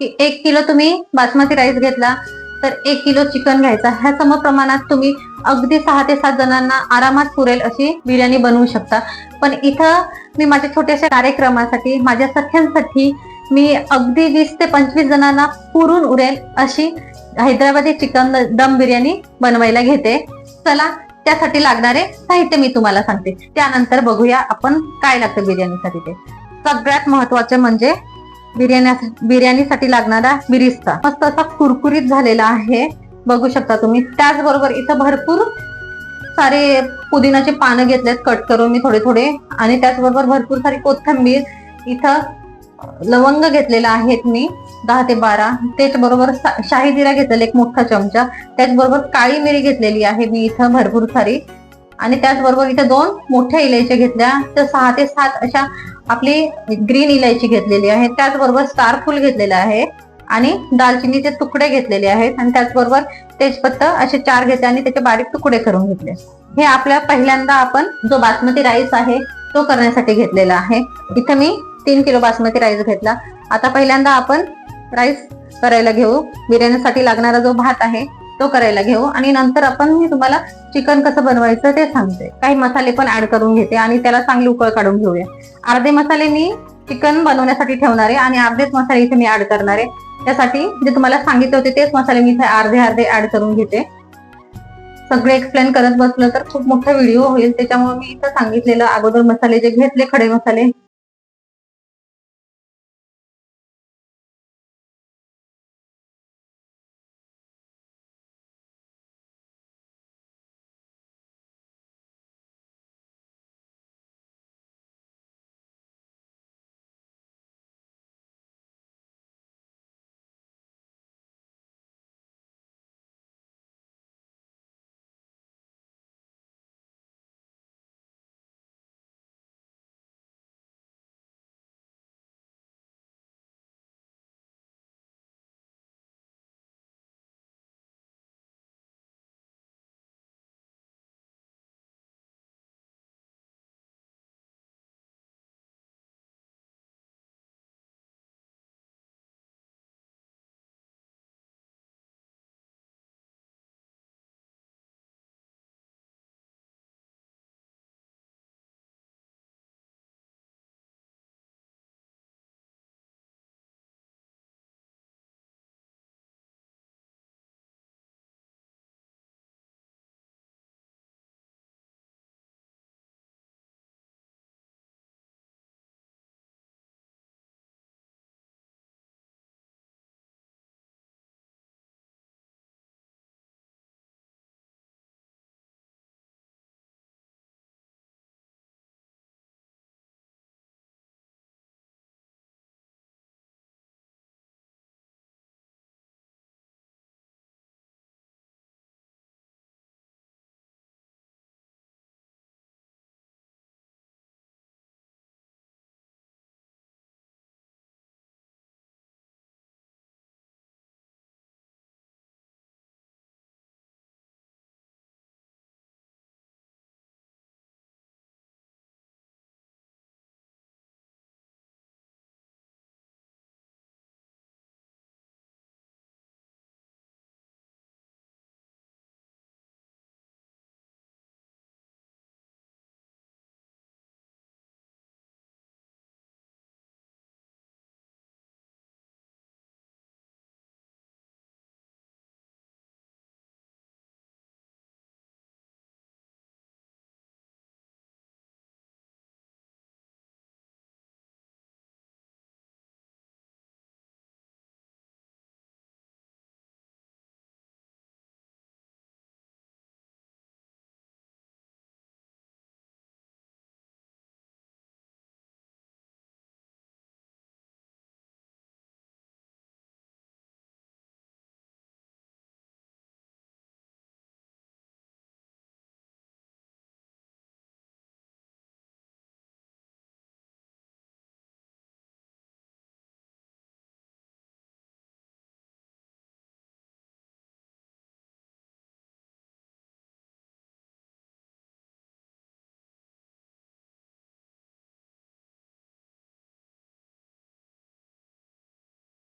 की एक किलो तुम्ही बासमती राईस घेतला तर एक किलो चिकन घ्यायचा. ह्या समप्रमाणात तुम्ही अगदी सहा ते सात जणांना आरामात पुरेल अशी बिर्याणी बनवू शकता. पण इथं मी माझ्या छोट्याशा कार्यक्रमासाठी माझ्या सख्यांसाठी मी अगदी वीस ते पंचवीस जणांना पुरून उरेल अशी हैदराबादी चिकन दम बिर्याणी बनवायला घेते. चला त्यासाठी लागणारे साहित्य मी तुम्हाला सांगते. त्यानंतर बघूया आपण काय लागतं बिर्याणीसाठी ते. सगळ्यात महत्वाचं म्हणजे बिर्याणी बिर्याणीसाठी लागणारा बिरिस्ता. मस्त असा कुरकुरीत झालेला आहे. बघू शकता तुम्ही. त्याचबरोबर इथं भरपूर सारे पुदिनाचे पानं घेतलेत. कट करून मी थोडे थोडे. आणि त्याचबरोबर भरपूर सारी कोथिंबीर. इथं लवंग घेतलेला आहेत मी. दहा ते बारा. त्याचबरोबर सा- शाही जिरा घेतलेला एक मोठा चमचा. त्याचबरोबर काळी मिरी घेतलेली आहे मी. इथं भरपूर सारी. आणि त्याचबरोबर इथे दोन मोठ्या इलायच्या घेतल्या. तर सहा ते सात अशा आपली ग्रीन इलायची घेतलेली आहे त्याचबरोबर स्टार घेतलेला आहे. आणि दालचिनीचे तुकडे घेतलेले आहेत. आणि त्याचबरोबर तेजपत्ता असे चार घेतले आणि त्याचे बारीक तुकडे करून घेतले. हे आपल्या पहिल्यांदा आपण जो बासमती राईस आहे तो करण्यासाठी घेतलेला आहे. इथे मी तीन किलो बासमती राईस घेतला. आता पहिल्यांदा आपण राईस करायला घेऊ. बिर्याणीसाठी लागणारा जो भात आहे तो करायला घेऊ. आणि नंतर आपण मी तुम्हाला चिकन कसं बनवायचं ते सांगते. काही मसाले पण ऍड करून घेते आणि त्याला चांगली उकळ काढून घेऊया. अर्धे मसाले मी चिकन बनवण्यासाठी ठेवणार आहे आणि अर्धेच मसाले इथे मी ऍड करणार. आहे त्यासाठी जे तुम्हाला सांगितले होते तेच मसाले मी इथे अर्धे अर्धे ऍड करून घेते. सगळे एक्सप्लेन करत बसलं तर खूप मोठा व्हिडिओ होईल. त्याच्यामुळे मी इथं सांगितलेलं अगोदर मसाले जे घेतले खडे मसाले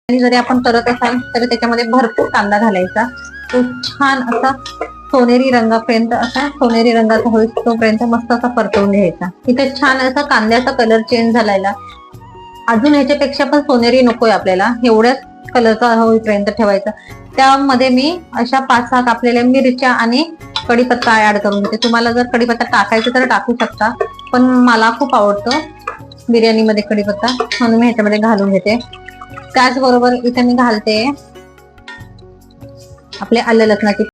आणि जरी आपण करत असाल तरी त्याच्यामध्ये भरपूर कांदा घालायचा. तो छान असा सोनेरी रंगापर्यंत असा सोनेरी रंगाचा होईल तोपर्यंत मस्त असा परतवून घ्यायचा. इथे छान असा कांद्याचा कलर चेंज झालायला. अजून ह्याच्यापेक्षा पण सोनेरी नकोय आपल्याला. एवढ्याच कलरचा होईपर्यंत ठेवायचा. त्यामध्ये मी अशा पाच सहा कापलेल्या मिरच्या आणि कढीपत्ता ऍड करून घेते तुम्हाला जर कढीपत्ता टाकायचा तर टाकू शकता पण मला खूप आवडतो बिर्याणीमध्ये कढीपत्ता म्हणून मी ह्याच्यामध्ये घालून घेते. त्याचबरोबर इथे मी घालते आपले आलं लसणाची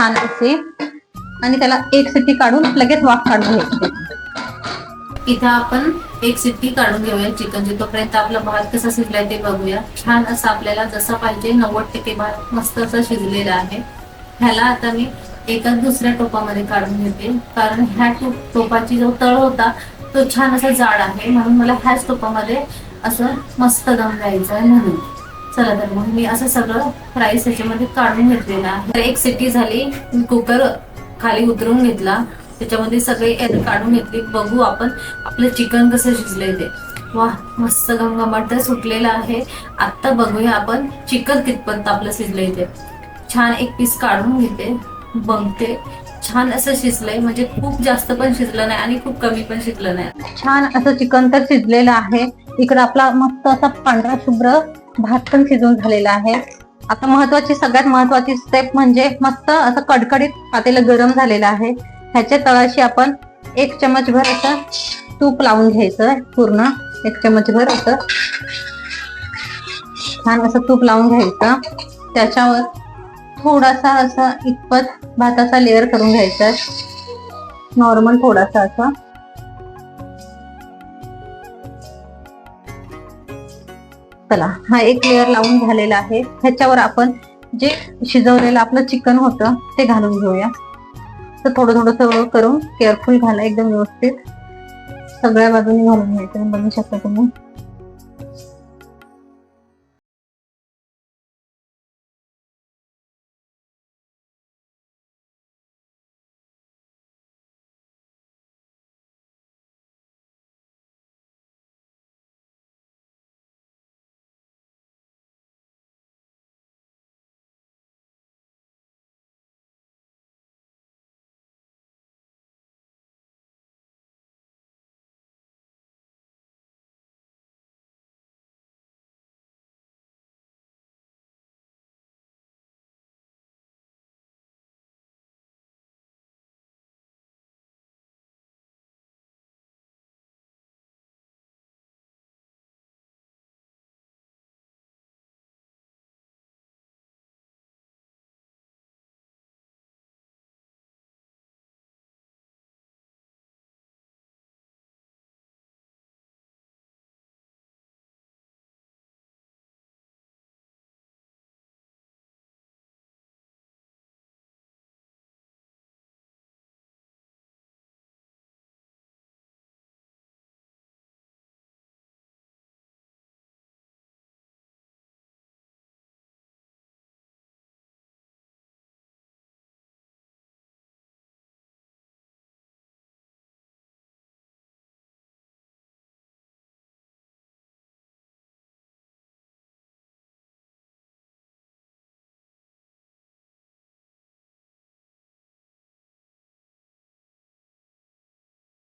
छान असे. आणि त्याला एक सिटी काढून लगेच वाफ काढून घ्यायची. इथं आपण एक सिटी काढून घेऊया चिकनची तोपर्यंत आपला भात कसा शिजलाय ते बघूया. छान असं आपल्याला जसं पाहिजे नव्वद टक्के भात मस्त असं शिजलेला आहे. ह्याला आता मी एका दुसऱ्या टोपामध्ये काढून घेते. कारण ह्या टोपाची जो तळ होता तो छान असा जाड आहे. म्हणून मला ह्याच टोपामध्ये असं मस्त दम द्यायचा आहे म्हणून. चला तर मग मी असं सगळं राईस ह्याच्यामध्ये काढून घेतलेलं आहे. तर एक सिटी झाली कुकर खाली उतरून घेतला. त्याच्यामध्ये सगळे एर काढून घेतली. बघू आपण आपलं चिकन कसं शिजलंय ते. वा मस्त घमघमाट सुटलेलं आहे. आता बघूया आपण चिकन कितपत आपलं शिजलंय ते. छान एक पीस काढून घेते. बघते. छान असं शिजलंय. म्हणजे खूप जास्त पण शिजलं नाही आणि खूप कमी पण शिजलं नाही. छान असं चिकन तर शिजलेलं आहे. इकडं आपला मस्त असा पांढरा शुभ्र भात पण शिजून झालेला आहे. आता महत्वाची सगळ्यात महत्वाची स्टेप म्हणजे मस्त असं कडकडीत पातेलं गरम झालेलं आहे. ह्याच्या तळाशी आपण एक चमचभर असं तूप लावून घ्यायचं पूर्ण. एक चमचभर असं छान असं तूप लावून घ्यायचं. त्याच्यावर थोडासा असा इतपत भाताचा लेअर करून घ्यायचा. नॉर्मल थोडासा असा. चला हा एक लेअर लावून झालेला आहे. ह्याच्यावर आपण जे शिजवलेलं आपलं चिकन होतं ते घालून घेऊया. तर थोडं थोडं सगळं करून केअरफुल घाला एकदम व्यवस्थित. सगळ्या बाजूने घालून घ्यायचं बघू शकता तुम्ही.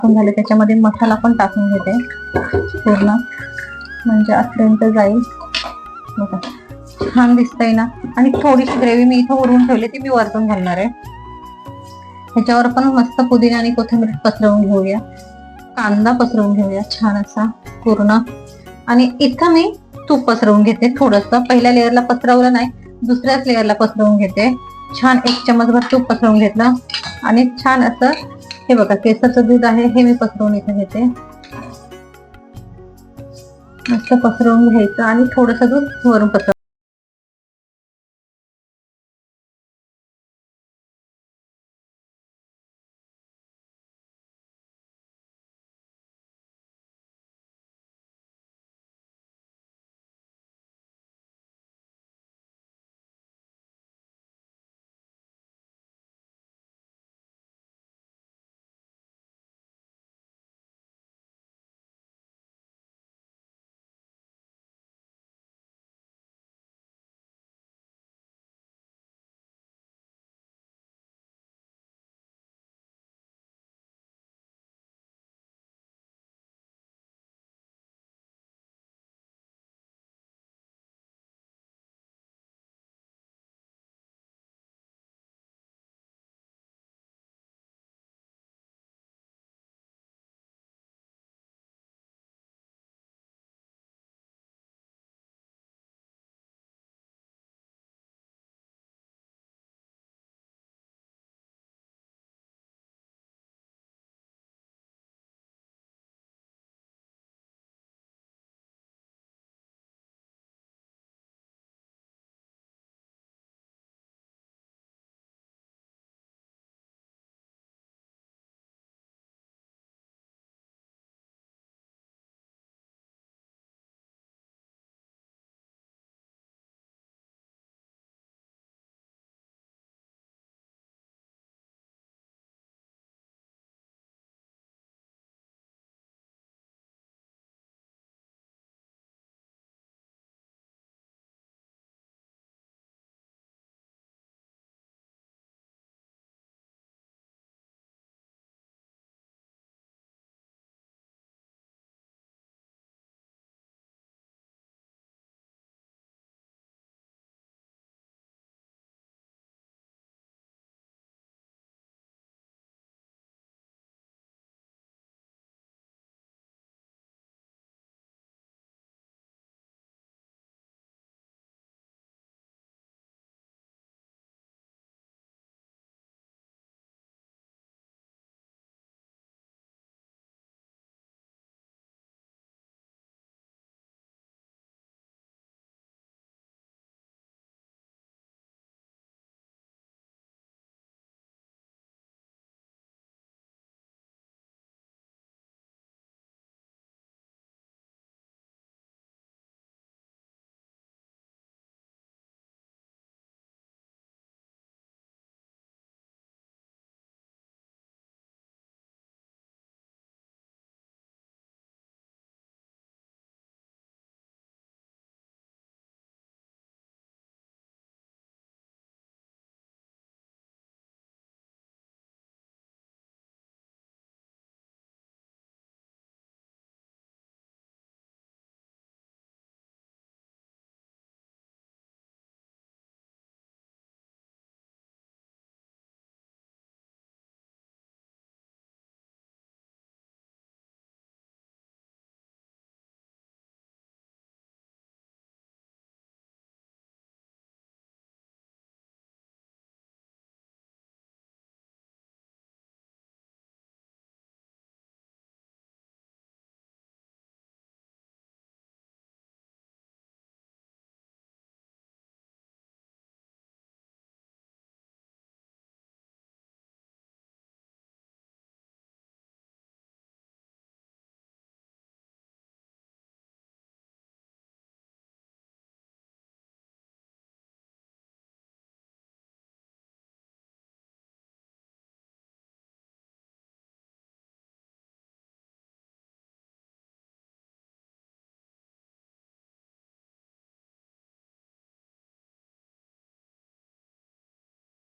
झाले. त्याच्यामध्ये मसाला पण टाकून घेते. पूर्ण. म्हणजे आतपर्यंत जाईल. बघा. छान दिसतंय ना. आणि थोडीशी ग्रेव्ही मी इथं उरवून ठेवली ती मी वरतून घालणार आहे. ह्याच्यावर पण मस्त पुदिना आणि कोथिंबीर पसरवून घेऊया. कांदा पसरवून घेऊया. छान असा. पूर्ण. आणि इथं मी तूप पसरवून घेते थोडस. पहिल्या लेअरला पसरवलं नाही. दुसऱ्याच लेअरला पसरवून घेते. छान एक चमचभर तूप पसरवून घेतलं. आणि छान असं हे बघा केसाचं दूध आहे हे मी पसरवून इथे घेते. मस्त पसरवून घ्यायचं आणि थोडस दूध वरून पसरव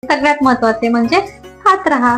सगळ्यात महत्त्वाचे म्हणजे खात राहा.